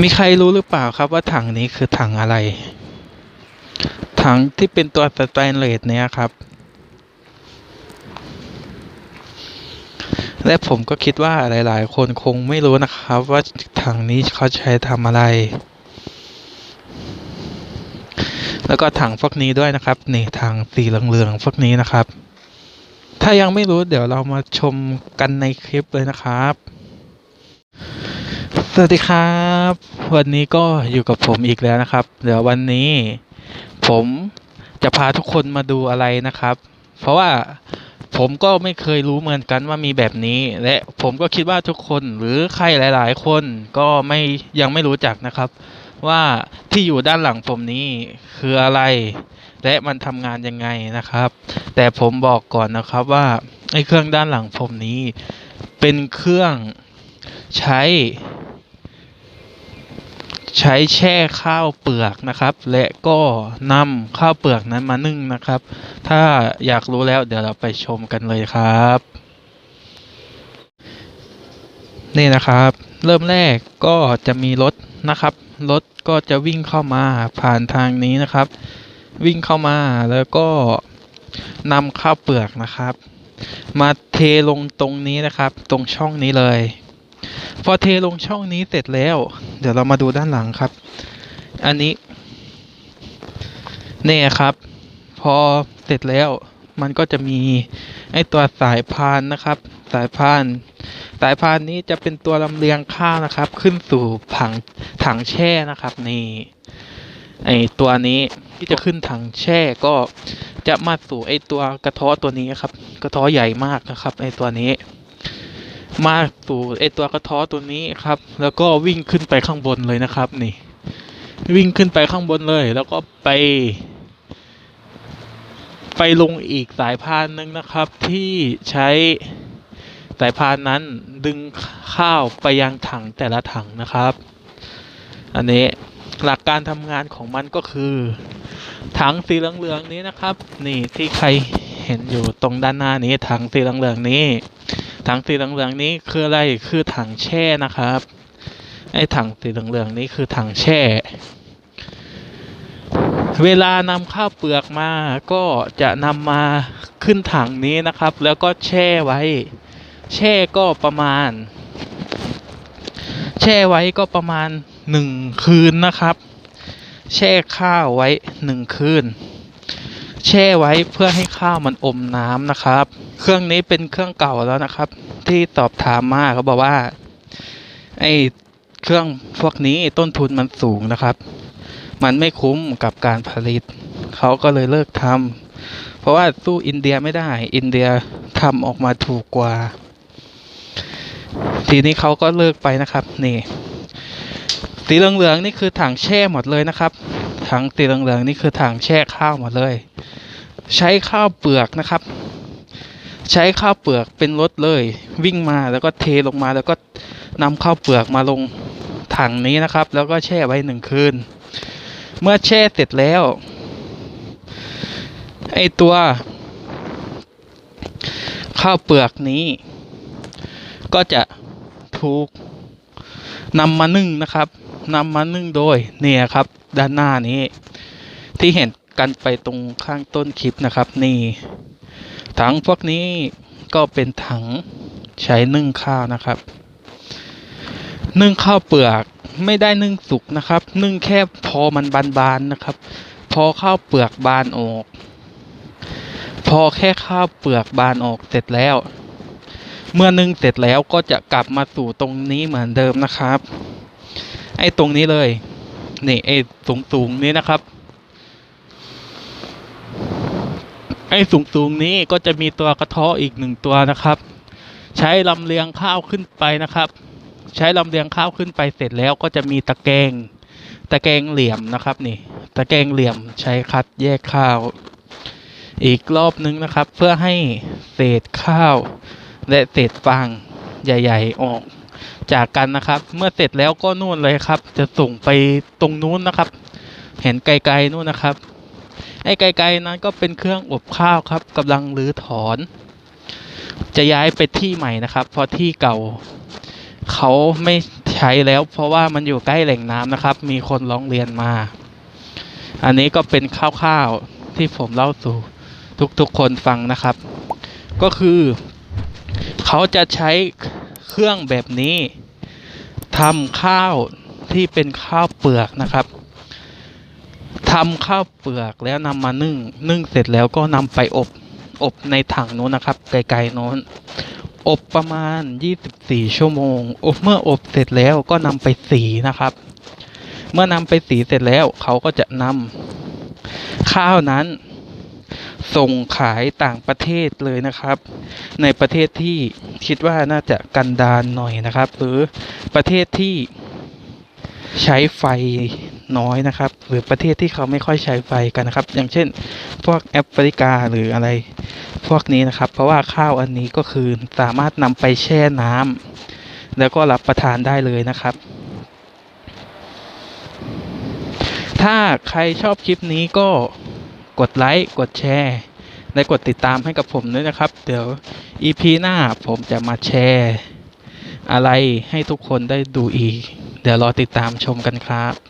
มีใครรู้หรือเปล่าครับว่าถังนี้คือถังอะไร ถังที่เป็นตัวสแตนเลสเนี่ยครับ และผมก็คิดว่าหลาย ๆ คนคงไม่รู้นะครับ ว่าถังนี้เขาใช้ทำอะไร แล้วก็ถังพวกนี้ด้วยนะครับ นี่ถังสีเหลือง ๆ พวกนี้นะครับ ถ้ายังไม่รู้เดี๋ยวเรามาชมกันในคลิปเลยนะครับ สวัสดีครับ วันนี้ก็อยู่กับผมอีกแล้วนะครับ เดี๋ยววันนี้ ผมจะพาทุกคนมาดูอะไรนะครับ เพราะว่าผมก็ไม่เคยรู้เหมือนกันว่ามีแบบนี้ และผมก็คิดว่าทุกคนหรือใครหลาย ๆ คนก็ไม่ยังไม่รู้จักนะครับ ว่าที่อยู่ด้านหลังผมนี้คืออะไร และมันทำงานยังไงนะครับ แต่ผมบอกก่อนนะครับว่าไอ้เครื่องด้านหลังผมนี้ เป็นเครื่องใช้ ใช้แช่ข้าวเปลือกนะครับ และก็นำข้าวเปลือกนั้นมานึ่งนะครับ ถ้าอยากรู้แล้วเดี๋ยวเราไปชมกันเลยครับ นี่นะครับ เริ่มแรกก็จะมีรถนะครับรถก็จะวิ่งเข้ามาผ่านทางนี้นะครับ วิ่งเข้ามาแล้วก็นำข้าวเปลือกนะครับ มาเทลงตรงนี้นะครับ ตรงช่องนี้เลย พอเทลงช่องนี้เสร็จแล้ว เดี๋ยวเรามาดูด้านหลังครับ อันนี้เนี่ยครับ พอเสร็จแล้วมันก็จะมีไอตัวสายพานนะครับ สายพาน สายพานนี้จะเป็นตัวลำเลียงข้าวนะครับ ขึ้นสู่ถังถังแช่นะครับนี่ไอตัวนี้ที่จะขึ้นถังแช่ก็จะมาสู่ไอตัวกระท้อตัวนี้ครับ กระท้อใหญ่มากนะครับไอตัวนี้ มาสู่ไอตัวกระท้อตัวนี้ครับ แล้วก็วิ่งขึ้นไปข้างบนเลยนะครับ นี่ วิ่งขึ้นไปข้างบนเลย แล้วก็ไป ไปลงอีกสายพานหนึ่งนะครับ ที่ใช้สายพานนั้นดึงข้าวไปยังถังแต่ละถังนะครับ อันนี้หลักการทำงานของมันก็คือ ถังสีเหลืองๆนี้นะครับ นี่ที่ใครเห็นอยู่ตรงด้านหน้านี้ถังสีเหลืองๆนี้ ถังสีเหลืองๆนี้คืออะไรคือถังแช่นะครับ ไอ้ถังสีเหลืองๆนี้คือถังแช่ เวลานำข้าวเปลือกมาก็จะนำมาขึ้นถังนี้นะครับ แล้วก็แช่ไว้ แช่ก็ประมาณ แช่ไว้ก็ประมาณหนึ่งคืนนะครับ แช่ข้าวไว้หนึ่งคืน แช่ไว้เพื่อให้ข้าวมันอมน้ำนะครับ เครื่องนี้เป็นเครื่องเก่าแล้วนะครับ ที่ตอบถามมาเขาบอกว่า ไอ้เครื่องพวกนี้ต้นทุนมันสูงนะครับ มันไม่คุ้มกับการผลิต เขาก็เลยเลิกทำเพราะว่าสู้อินเดียไม่ได้ อินเดียทำออกมาถูกกว่า ทีนี้เขาก็เลิกไปนะครับ นี่ สีเหลืองๆนี่คือถังแช่หมดเลยนะครับ ถังสีเหลืองๆนี่คือถังแช่ข้าวหมดเลย ใช้ข้าวเปลือกนะครับ ใช้ข้าวเปลือกเป็นรถเลย วิ่งมาแล้วก็เทลงมาแล้วก็นำข้าวเปลือกมาลงถังนี้นะครับ แล้วก็แช่ไว้หนึ่งคืน เมื่อแช่เสร็จแล้วไอตัว ข้าวเปลือกนี้ ก็จะถูกนำมานึ่งนะครับนำมานึ่งโดยเนี่ยครับ ด้านหน้านี้ ที่เห็นกันไปตรงข้างต้นคลิปนะครับ นี่ ถังพวกนี้ก็เป็นถังใช้นึ่งข้าวนะครับ นึ่งข้าวเปลือกไม่ได้นึ่งสุกนะครับ นึ่งแค่พอมันบานๆนะครับ พอข้าวเปลือกบานออก พอแค่ข้าวเปลือกบานออกเสร็จแล้ว เมื่อนึ่งเสร็จแล้วก็จะกลับมาสู่ตรงนี้เหมือนเดิมนะครับ ไอ้ตรงนี้เลย นี่ไอ้สูงสูงนี้นะครับ ไอ้สูงสูงนี้ก็จะมีตัวกระเทาะอีกหนึ่งตัวนะครับ ใช้ลำเลียงข้าวขึ้นไปนะครับ ใช้ลำเลียงข้าวขึ้นไปเสร็จแล้วก็จะมีตะแกรงตะแกรงเหลี่ยมนะครับ นี่ ตะแกรงเหลี่ยมใช้คัดแยกข้าว อีกรอบนึงนะครับ เพื่อให้เศษข้าว และเศษฟางใหญ่ ๆ ออก จากกันนะครับ เมื่อเสร็จแล้วก็นู่นเลยครับ จะส่งไปตรงนู้นนะครับ เห็นไกลๆนู่นนะครับไอ้ไกลๆนั้นก็เป็นเครื่องอบข้าวครับกำลังรื้อถอน จะย้ายไปที่ใหม่นะครับ เพราะที่เก่าเขาไม่ใช้แล้ว เพราะว่ามันอยู่ใกล้แหล่งน้ำนะครับ มีคนร้องเรียนมา อันนี้ก็เป็นคร่าวๆที่ผมเล่าสู่ทุกๆคนฟังนะครับ ก็คือ เขาจะใช้ เครื่องแบบนี้ทำข้าวที่เป็นข้าวเปลือกนะครับทำข้าวเปลือกแล้วนำมานึ่ง นึ่งเสร็จแล้วก็นำไปอบ อบในถังนู้นนะครับ ไกลๆโน้น อบประมาณ 24 ชั่วโมง อบเมื่ออบเสร็จแล้วก็นำไปสีนะครับ เมื่อนำไปสีเสร็จแล้วเขาก็จะนำข้าวนั้น ส่งขายต่างประเทศเลยนะครับ ในประเทศที่คิดว่าน่าจะกันดารหน่อยนะครับ หรือประเทศที่ใช้ไฟน้อยนะครับ หรือประเทศที่เขาไม่ค่อยใช้ไฟกันนะครับ อย่างเช่น พวกแอฟริกาหรืออะไรพวกนี้นะครับ เพราะว่าข้าวอันนี้ก็คือสามารถนำไปแช่น้ำแล้วก็รับประทานได้เลยนะครับ ถ้าใครชอบคลิปนี้ก็ กดไลค์กดแชร์และกดติดตามให้กับผมด้วยนะครับ เดี๋ยว EP หน้าผมจะมาแชร์ อะไรให้ทุกคนได้ดูอีก เดี๋ยวรอติดตามชมกันครับ